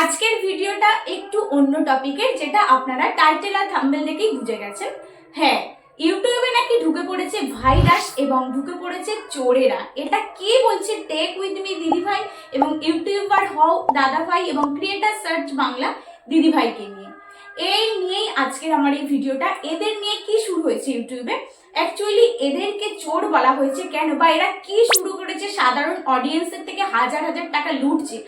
আজকের ভিডিওটা একটু অন্য টপিকের যেটা আপনারা টাইটেল আর থাম্বেল দেখেই বুঝে গেছেন। হ্যাঁ ইউটিউবে নাকি ঢুকে পড়েছে ভাইরাস এবং ঢুকে পড়েছে চোরেরা। এটা কে বলছে? টেক উইথ মি দিদিভাই এবং ইউটিউবার হও দাদা ভাই এবং ক্রিয়েটার সার্চ বাংলা দিদিভাইকে নিয়ে। এই নিয়েই আজকের আমার এই ভিডিওটা। এদের নিয়ে কি শুরু হয়েছে ইউটিউবে? অ্যাকচুয়ালি এদেরকে চোর বলা হয়েছে কেন? বা এরা কি শুরু করেছে? সাধারণ অডিয়েন্সের থেকে হাজার হাজার টাকা লুটছে।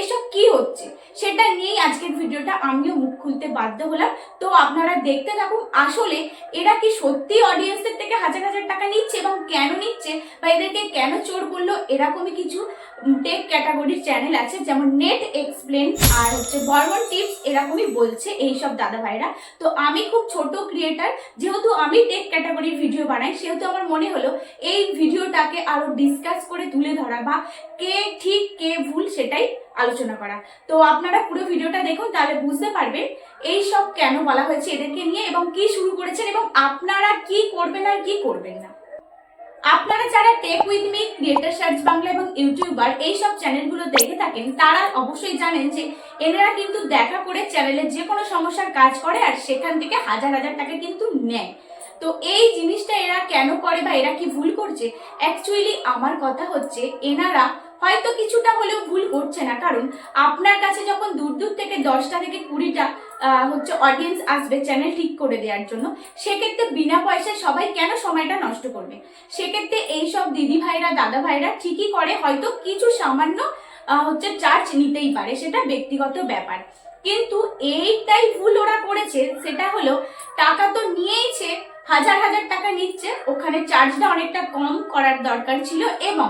এসব কি হচ্ছে? সেটা নিয়েই আজকের ভিডিওটা আমিও মুখ খুলতে বাধ্য হলাম। তো আপনারা দেখতে থাকুন, আসলে এরা কি সত্যি অডিয়েন্সের থেকে হাজার হাজার টাকা নিচ্ছে এবং কেন নিচ্ছে? বা এদেরকে কেন চোর বলল এরকমই কিছু টেক ক্যাটাগরির চ্যানেল আছে, যেমন নেট এক্সপ্লেন আর হচ্ছে বর্মন টিপস এরকমই বলছে এইসব দাদা ভাইরা তো আমি খুব ছোট ক্রিয়েটার যেহেতু আমি টেক ক্যাটাগরির ভিডিও বানাই, সেহেতু আমার মনে হলো এই ভিডিওটাকে আরও ডিসকাস করে তুলে ধরা বা কে ঠিক, কে ভুল সেটাই আলোচনা করা। তো আপনারা পুরো ভিডিওটা দেখুন, তাহলে বুঝতে পারবেন এই সব কেন বলা হয়েছে এদেরকে নিয়ে এবং কি শুরু করেছেন এবং আপনারা কি করবেন আর কি করবেন না। আপনারা যারা tech with me creator search Bangla এবং ইউটিউবার এই সব চ্যানেলগুলো দেখে থাকেন, তারা অবশ্যই জানেন যে এনারা কিন্তু দেখা করে চ্যানেলের যে কোনো সমস্যার কাজ করে আর সেখান থেকে হাজার হাজার টাকা কিন্তু নেয়। তো এই জিনিসটা এরা কেন করে বা এরা কি ভুল করছে? অ্যাকচুয়ালি আমার কথা হচ্ছে, এনারা হয়তো কিছুটা হলেও ভুল করছে না। কারণ আপনার কাছে যখন দূর দূর থেকে দশটা থেকে কুড়িটা হচ্ছে অডিয়েন্স আসবে চ্যানেল ঠিক করে দেওয়ার জন্য, সেক্ষেত্রে বিনা পয়সায় সবাই কেন সময়টা নষ্ট করবে? সেক্ষেত্রে এইসব দিদি ভাইরা, দাদা ভাইরা ঠিকই করে, হয়তো কিছু সামান্য হচ্ছে চার্জ নিতেই পারে, সেটা ব্যক্তিগত ব্যাপার। কিন্তু এইটাই ভুল ওরা করেছে, সেটা হলো টাকা তো নিয়েইছে, হাজার হাজার টাকা নিচ্ছে, ওখানে চার্জটা অনেকটা কম করার দরকার ছিল এবং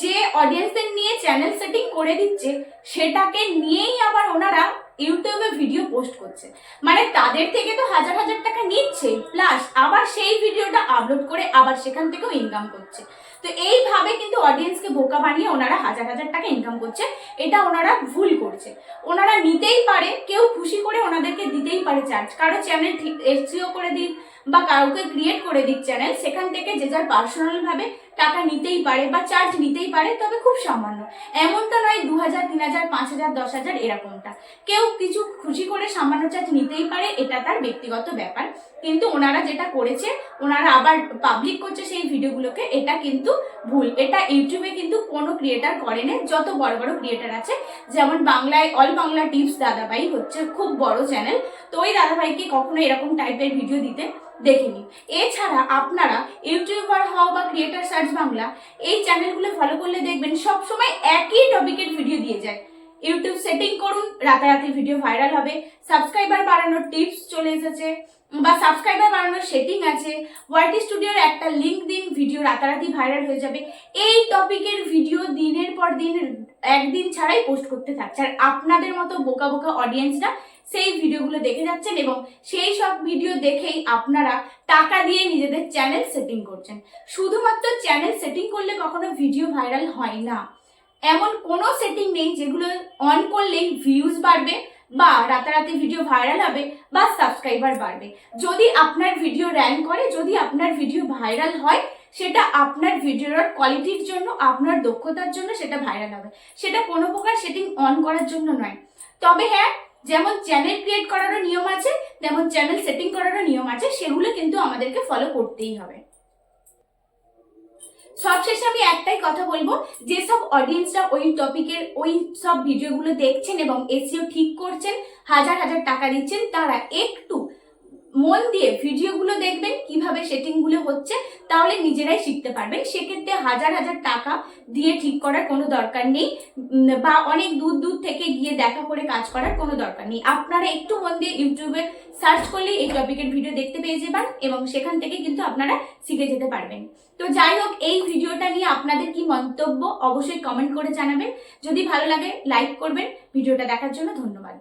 যে অডিয়েন্সদের নিয়ে চ্যানেল সেটিং করে দিচ্ছে, সেটাকে নিয়েই আবার ওনারা ইউটিউবে ভিডিও পোস্ট করছে। মানে তাদের থেকে তো হাজার হাজার টাকা নিচ্ছে প্লাস আবার সেই ভিডিওটা আপলোড করে আবার সেখান থেকেও ইনকাম করছে। তো এইভাবে কিন্তু অডিয়েন্সকে বোকা বানিয়ে ওনারা হাজার হাজার টাকা ইনকাম করছে, এটা ওনারা ভুল করছে। ওনারা নিতেই পারে, কেউ খুশি করে ওনাদেরকে দিতেই পারে চার্জ কারও চ্যানেল ঠিক এসিও করে দিক বা কাউকে ক্রিয়েট করে দিক চ্যানেল সেখান থেকে যে যার পার্সোনাল ভাবে টাকা নিতেই পারে বা চার্জ নিতেই পারে, তবে খুব সামান্য। এমনটা নয় দু হাজার, তিন হাজার, পাঁচ হাজার, দশ হাজার, এরকমটা। কেউ কিছু খুশি করে সামান্য চার্জ নিতেই পারে, এটা তার ব্যক্তিগত ব্যাপার। কিন্তু ওনারা যেটা করেছে, ওনারা আবার পাবলিক করছে সেই ভিডিওগুলোকে, এটা কিন্তু ভুল। এটা ইউটিউবে কিন্তু কোনো ক্রিয়েটার করে না যত বড় বড় ক্রিয়েটার আছে। যেমন বাংলায় অল বাংলা টিপস দাদাভাই হচ্ছে খুব বড় চ্যানেল তো ওই দাদাভাইকে কখনো এরকম টাইপের ভিডিও দিতে দেখিনি। এছাড়া আপনারা ইউটিউবার হও বা ক্রিয়েটার সার্চ বাংলা, এই চ্যানেলগুলো ফলো করলে দেখবেন সব সময় একই টপিকের ভিডিও দিয়ে যায়। ইউটিউব সেটিং করুন, রাতারাতি ভিডিও ভাইরাল হবে। সাবস্ক্রাইবার বাড়ানোর টিপস চলে এসেছে। বা সাবস্ক্রাইবার বাড়ানোর সেটিং আছে। ওয়াইটি স্টুডিওর একটা লিঙ্ক দিন ভিডিও রাতারাতি ভাইরাল হয়ে যাবে। এই টপিকের ভিডিও দিনের পর দিন, একদিন ছাড়াই পোস্ট করতে থাকছে। আর আপনাদের মতো বোকা বোকা অডিয়েন্সরা সেই ভিডিওগুলো দেখে যাচ্ছেন এবং সেই সব ভিডিও দেখেই আপনারা টাকা দিয়ে নিজেদের চ্যানেল সেটিং করছেন। শুধুমাত্র চ্যানেল সেটিং করলে কখনো ভিডিও ভাইরাল হয় না। এমন কোনো সেটিং নেই যেগুলো অন করলেই ভিউজ বাড়বে বা রাতারাতি ভিডিও ভাইরাল হবে বা সাবস্ক্রাইবার বাড়বে। যদি আপনার ভিডিও র্যাঙ্ক করে, যদি আপনার ভিডিও ভাইরাল হয়, সেটা আপনার ভিডিওর কোয়ালিটির জন্য, আপনার দক্ষতার জন্য সেটা ভাইরাল হবে। সেটা কোনো প্রকার সেটিং অন করার জন্য নয়। তবে হ্যাঁ যেমন চ্যানেল ক্রিয়েট করারও নিয়ম আছে তেমন চ্যানেল সেটিং করারও নিয়ম আছে, সেগুলো কিন্তু আমাদেরকে ফলো করতেই হবে। সবশেষে আমি একটাই কথা বলব, যেসব অডিয়েন্সরা ওই টপিকের ওই সব ভিডিওগুলো দেখছেন এবং এসিও ঠিক করছেন, হাজার হাজার টাকা দিচ্ছেন, তারা একটু মন দিয়ে ভিডিওগুলো দেখবেন, কীভাবে সেটিংগুলো হচ্ছে, তাহলে নিজেরাই শিখতে পারবেন। সেক্ষেত্রে হাজার হাজার টাকা দিয়ে ঠিক করার কোনো দরকার নেই বা অনেক দূর দূর থেকে গিয়ে দেখা করে কাজ করার কোনো দরকার নেই। আপনারা একটু মন দিয়ে ইউটিউবে সার্চ করলেই এই টপিকের ভিডিও দেখতে পেয়ে যাবেন এবং সেখান থেকে কিন্তু আপনারা শিখে যেতে পারবেন। তো যাই হোক, এই ভিডিওটা নিয়ে আপনাদের কি মন্তব্য, অবশ্যই কমেন্ট করে জানাবেন। যদি ভালো লাগে লাইক করবেন। ভিডিওটা দেখার জন্য ধন্যবাদ।